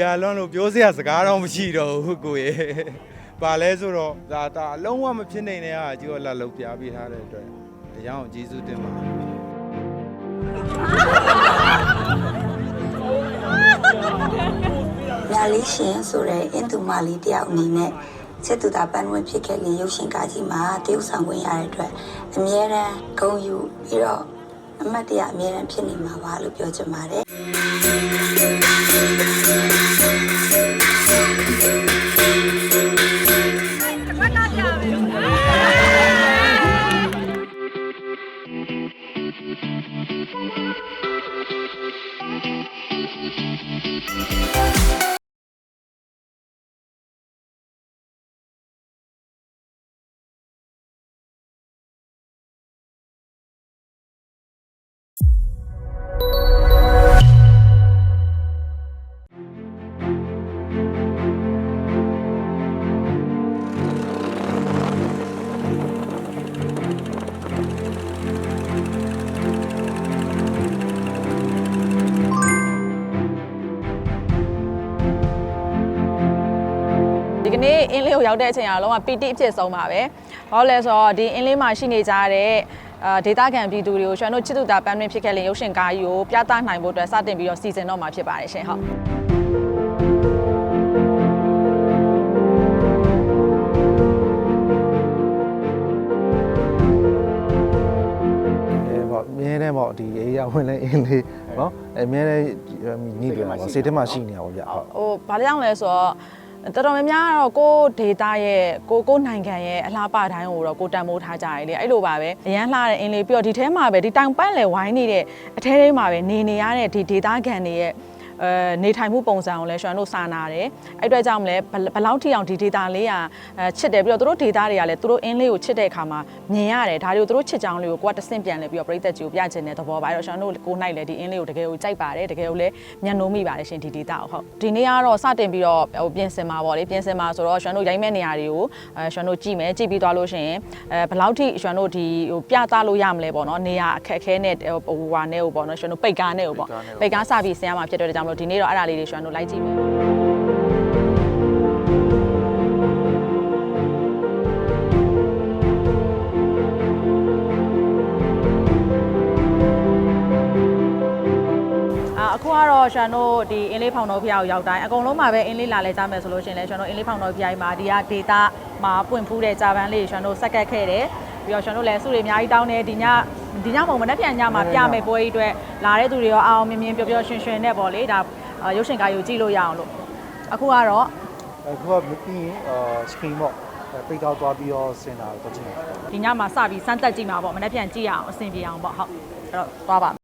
ရလွန်းလို့ပြောစရာစကားတော့မရှိတော့ဘူးကိုရေပါလဲဆိုတော့ဒါဒါအလုံးဝမဖြစ်နိုင်တဲ့ဟာကြီးကလာလောက်ပြပေးထားတဲ့အတွက်တရားအောင်ကျေးဇူးတင်ပါတယ်ညာလေးရှင်ဆိုတဲ့အင်သူမလေးတယောက်အနေနဲ့စစ်သူတာပန်းဝင်ဖြစ်ခဲ့ရင်ရုပ်ရှင်ကားကြီးမှာတရုပ်ဆောင်ဝင်ရတဲ့အတွက်အမြဲတမ်းဂုဏ်ယူပြီးတော့အမတ်တရအမြဲတမ်းဖြစ်နေမှာပါလို့ပြောချင်ပါတယ် အင်းလေးကိုရောက်တဲ့အချိန်ကလုံးဝပီတိအဖြစ်ဆုံးပါပဲ။ဘာလို့လဲဆိုတော့ဒီအင်းလေးမှာရှိနေကြတဲ့အာဒေတာခံပြည်သူတွေကိုကျွန်တော်တို့ချစ်သူတာပန်းတွင်ဖြစ်ခဲ့တဲ့ရုပ်ရှင်ကားကြီးကိုပြသနိုင်ဖို့အတွက်စတင်ပြီးတော့စီစဉ်တော့မှာဖြစ်ပါတယ်ရှင်ဟုတ်။အဲပေါ့အမြဲတမ်းပေါ့ဒီအေးရဝင်လဲအင်းလေးနော်အမြဲတမ်းညီတယ်ပေါ့စိတ်ထဲမှာရှိနေတာပေါ့ဗျဟုတ်ဟိုဘာကြောင့်လဲဆိုတော့ တော်တော်များများကတော့ကိုယ်ဒေတာရဲ့ကိုကိုနိုင်ငံရဲ့အလားပါတိုင်းကိုတော့ကိုတန်မိုးထားကြတယ်လေအဲ့လိုပါပဲအရန်လှတဲ့အင်းလေးပြီးတော့ဒီထဲမှာပဲဒီတောင်ပတ်လေဝိုင်းနေတဲ့အထဲထဲမှာပဲနေနေရတဲ့ဒီဒေတာခံတွေရဲ့ အဲနေထိုင်မှုပုံစံကိုလည်းကျွန်တော်တို့စာနာတယ်အဲ့အတွက်ကြောင့်မလဲဘယ်ဘယ်လောက်ထိအောင်ဒီ data လေးကအဲချစ်တယ်ပြီးတော့သူတို့ data တွေကလည်းသူတို့အင်းလေးကိုချစ်တဲ့အခါမှာမြင်ရတယ်ဒါတွေကိုသူတို့ချစ်ကြောင်းလေးကိုကိုကတဆင့်ပြန်လဲပြီးတော့ပြိသက်ကြီးကိုပြချင်တဲ့သဘောပါအဲ့တော့ကျွန်တော်တို့ကိုနိုင်လေဒီအင်းလေးကိုတကယ်ကိုကြိုက်ပါတယ်တကယ်ကိုလည်းညံနိုးမိပါတယ်ရှင်ဒီ data ကိုဟုတ်ဒီနေ့ကတော့စတင်ပြီးတော့ဟိုပြင်ဆင်မှာပေါ့လေပြင်ဆင်မှာဆိုတော့ကျွန်တော်တို့ရိုက်မဲ့နေရာတွေကိုအဲကျွန်တော်တို့ကြည့်မယ်ကြည့်ပြီးသွားလို့ရှိရင်အဲဘယ်လောက်ထိကျွန်တော်တို့ဒီဟိုပြသလို့ရမလဲပေါ့နော်နေရာအခက်အခဲနဲ့ဟိုဟာနဲ့ဟိုပေါ့နော်ကျွန်တော်တို့ပိတ်ကားနဲ့ဟိုပေါ့ပိတ်ကားစပြီးဆင်ရမှာဖြစ်တဲ့ကြောင့်မလို့ဒီနေ့တော့အဲ့ဒါလေးတွေကျွန်တော်တို့လိုက်ကြည့်မယ်အာအခုကတော့ကျွန်တော်တို့ဒီအင်းလေးဖောင်တော်ဖျားကိုရောက်တိုင်းအကုန်လုံးမှာပဲအင်းလေးလာလဲကြမယ်ဆိုလို့ရှရင်လဲကျွန်တော်အင်းလေးဖောင်တော်ဖျားကြီးမှာဒီကဒေတာမှာပွင့်ဖူးတဲ့ဂျာပန်လေးကျွန်တော်တို့စက်ကတ်ခဲ့တယ် ပြီးတော့ကျွန်တော်တို့လည်းစုတွေအများကြီးတောင်းတယ်ဒီညဒီညမုံမနေ့ပြန်ညမှာပြမယ်ပွဲကြီးအတွက်လာတဲ့သူတွေရောအောင်မြင်မြင်ပျော်ပျော်ရွှင်ရွှင်နဲ့ပေါ့လေဒါအာရုပ်ရှင်ကားယူကြည့်လို့ရအောင်လို့အခုကတော့အခုကမပြီးရင်အာစကရင်ပေါ့ပိတ်ကောက်သွားပြီးတော့စင်တာကိုကြည့်တယ်ဒီညမှာစပြီးစမ်းသက်ကြည့်မှာပေါ့မနေ့ပြန်ကြည့်ရအောင်အဆင်ပြေအောင်ပေါ့ဟုတ်အဲ့တော့သွားပါ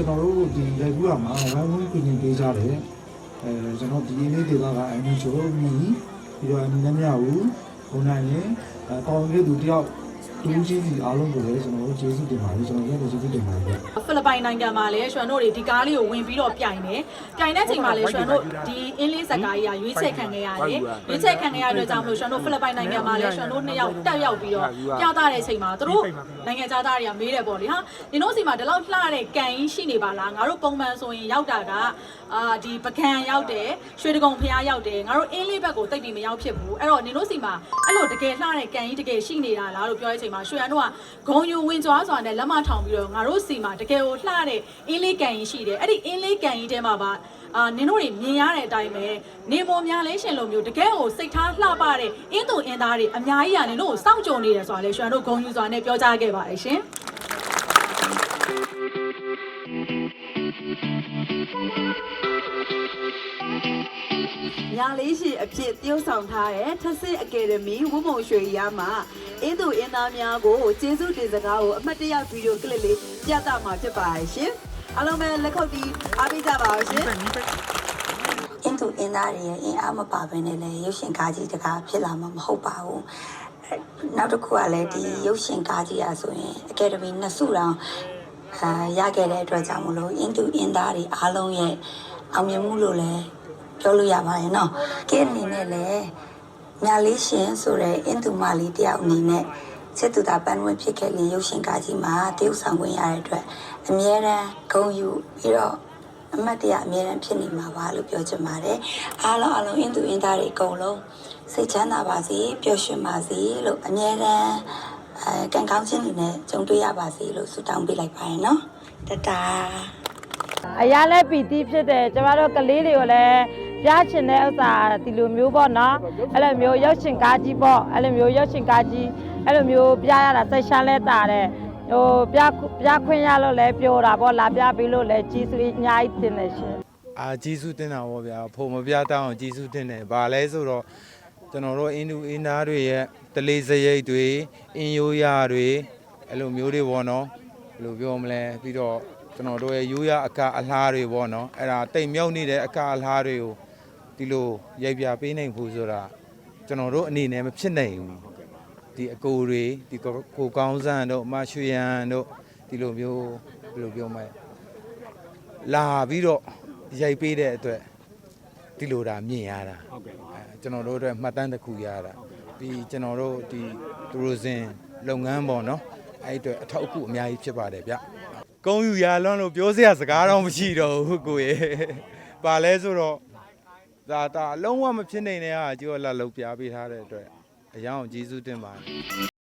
ကျွန်တော်တို့ဒီလေကူရမှာဝိုင်းဝန်းပြင်နေပေးကြတယ်အဲကျွန်တော်ဒီနေ့ဒေသကအန်ချိုမီပြီးတော့အနည်းများဘူးဘုံနိုင်ရင်အဲပေါင်းလေးသူတယောက်တူးကြီးစီအားလုံးကိုလည်းကျွန်တော်တို့ကျေးဇူးတင်ပါတယ်ကျွန်တော်လည်းကျေးဇူးတင်ပါတယ်ဖိလစ်ပိုင်နိုင်ငံမှာလည်းရွှန်တို့တွေဒီကားလေးကိုဝင်ပြီးတော့ပြိုင်တယ်။ပြိုင်တဲ့ချိန်မှာလည်းရွှန်တို့ဒီအင်းလေးဇက်ကားကြီးကရွေးချယ်ခံခဲ့ရတယ်။ရွေးချယ်ခံခဲ့ရတဲ့အတွက်ကြောင့်မလို့ရွှန်တို့ဖိလစ်ပိုင်နိုင်ငံမှာလည်းရွှန်တို့နှစ်ယောက်တက်ရောက်ပြီးတော့ပြသတဲ့အချိန်မှာသူတို့နိုင်ငံသားသားတွေကမေးတယ်ပေါ့လေဟာ။ဒီတို့စီမှာဒီလောက်လှတဲ့ကန်ကြီးရှိနေပါလား။ငါတို့ပုံမှန်ဆိုရင်ရောက်တာကအာဒီပကံရောက်တယ်ရွှေတကုံဖျားရောက်တယ်ငါတို့အင်းလေးဘက်ကိုတိတ်ပြီးမရောက်ဖြစ်ဘူး။အဲ့တော့နင်တို့စီမှာအဲ့လိုတကယ်လှတဲ့ကန်ကြီးတကယ်ရှိနေတာလားလို့ပြောတဲ့အချိန်မှာရွှေရန်တို့ကဂုံယူဝင်ကြွားစွာနဲ့လက်မထောင်ပြီးတော့ငါတို့စီမှာတကယ်ကိုလှတဲ့အင်းလေးကန်ကြီးရှိတယ်အဲ့ဒီအင်းလေးကန်ကြီးထဲမှာပါအာနင်တို့တွေမြင်ရတဲ့အတိုင်းပဲနေမောများလဲရှင်လိုမျိုးတကယ်ကိုစိတ်ထားလှပတဲ့အင်းသူအင်းသားတွေအများကြီးကနင်တို့ကိုစောင့်ကြုံနေတယ်ဆိုတာလေရွှေတို့ဂုံယူစွာနဲ့ပြောကြားခဲ့ပါတယ်ရှင် လေးရှိအဖြစ်တည်ဆောင်ထားတဲ့ထစစ်အကယ်ဒမီဝုံမုံရွှေရမှာအင်းသူအင်းသားများကိုကျေးဇူးတင်စကားကိုအမှတ်တရဗီဒီယိုကလစ်လေးပြသမှာဖြစ်ပါတယ်ရှင်အားလုံးပဲလက်ခုပ်ပြီးအားပေးကြပါအောင်ရှင်အင်းသူအင်းသားတွေရဲ့အင်အားမပါဘဲနဲ့လည်းရုပ်ရှင်ကားကြီးတကားဖြစ်လာမှာမဟုတ်ပါဘူးအဲနောက်တစ်ခုကလည်းဒီရုပ်ရှင်ကားကြီးอ่ะဆိုရင်အကယ်ဒမီနှစ်စုတောင်အာရခဲ့တဲ့အတွက်ကြောင့်မလို့အင်းသူအင်းသားတွေအားလုံးရဲ့အောင်မြင်မှုလို့လည်း ပြောလို့ရပါတယ်နော်ကင်းအနေနဲ့လည်းညာလေးရှင်ဆိုတဲ့အင်သူမလေးတယောက်အနေနဲ့စစ်သူသာပန်းဝင်ဖြစ်ခဲ့ရင်ရုပ်ရှင်ကားကြီးမှာတရုပ်ဆောင်ဝင်ရတဲ့အတွက်အမြဲတမ်းဂုဏ်ယူပြီးတော့အမတ်တရားအမြဲတမ်းဖြစ်နေမှာပါလို့ပြောချင်ပါတယ်အားလုံးအားလုံးအင်သူအင်သားတွေအကုန်လုံးစိတ်ချမ်းသာပါစေပျော်ရွှင်ပါစေလို့အမြဲတမ်းအဲကံကောင်းခြင်းတွေနဲ့ကြုံတွေ့ရပါစေလို့ဆုတောင်းပေးလိုက်ပါရနော်တတာအရာလဲပီတိဖြစ်တယ်ကျမတို့ကလေးတွေကိုလည်း ပြချင်တဲ့ဥစ္စာဒီလိုမျိုးပေါ့နော်အဲ့လိုမျိုးရုပ်ရှင်ကားကြီးပေါ့အဲ့လိုမျိုးရုပ်ရှင်ကားကြီးအဲ့လိုမျိုးပြရတာစိတ်ရှမ်းလဲတာတယ်ဟိုပြပြခွင့်ရလို့လဲပြောတာပေါ့လာပြပေးလို့လဲကြီးစုအများကြီးတင်တယ်ရှင်အာဂျေစုတင်တာပေါ့ဗျာဖုံမပြတောင်းအောင်ဂျေစုတင်တယ်ဘာလဲဆိုတော့ကျွန်တော်တို့အင်းသူအင်းသားတွေရဲ့တလေးစရိတ်တွေအင်းရိုးရတွေအဲ့လိုမျိုးတွေပေါ့နော်ဘယ်လိုပြောမလဲပြီးတော့ကျွန်တော်တို့ရဲ့ရိုးရအကအလားတွေပေါ့နော်အဲ့ဒါတိမ်မြုပ်နေတဲ့အကအလားတွေကို ဒီလိုရိုက်ပြပေးနိုင်ဖို့ဆိုတာကျွန်တော်တို့အနေနဲ့မဖြစ်နိုင်ဘူးဒီအကိုတွေဒီကိုကိုကောင်းစံတို့အမရွှေရန်တို့ဒီလိုမျိုးဘယ်လိုပြောမလဲလာပြီးတော့ရိုက်ပေးတဲ့အတွက်ဒီလိုဒါမြင်ရတာဟုတ်ကဲ့အဲကျွန်တော်တို့အတွက်မှတ်တမ်းတစ်ခုရတာပြီးကျွန်တော်တို့ဒီတူရဇင်လုပ်ငန်းပေါ့နော်အဲ့အတွက်အထောက်အကူအများကြီးဖြစ်ပါတယ်ဗျကုန်းယူရလွန်းလို့ပြောစရာစကားတော့မရှိတော့ဘူးကိုရေပါလဲဆိုတော့ ဒါဒါအလုံးဝမဖြစ်နိုင်တဲ့ဟာကျော်လာလောက်ပြပေးထားတဲ့အတွက်အရောင်ကျေးဇူးတင်ပါတယ်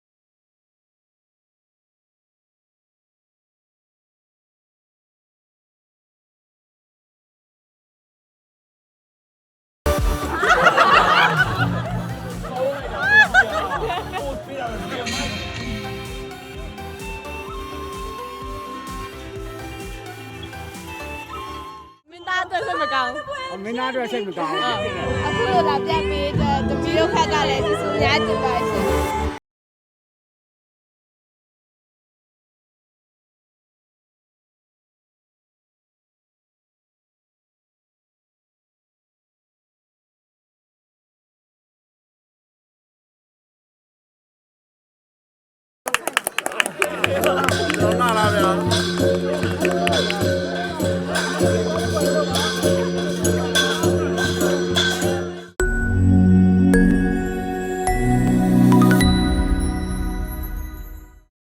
မင်းသားအတွက်စိတ်မကောင်းဘူး အခုလိုလာပြပေးတဲ့တမီးတို့ခက်ကလည်းကျေးဇူးများတင်ပါရှင်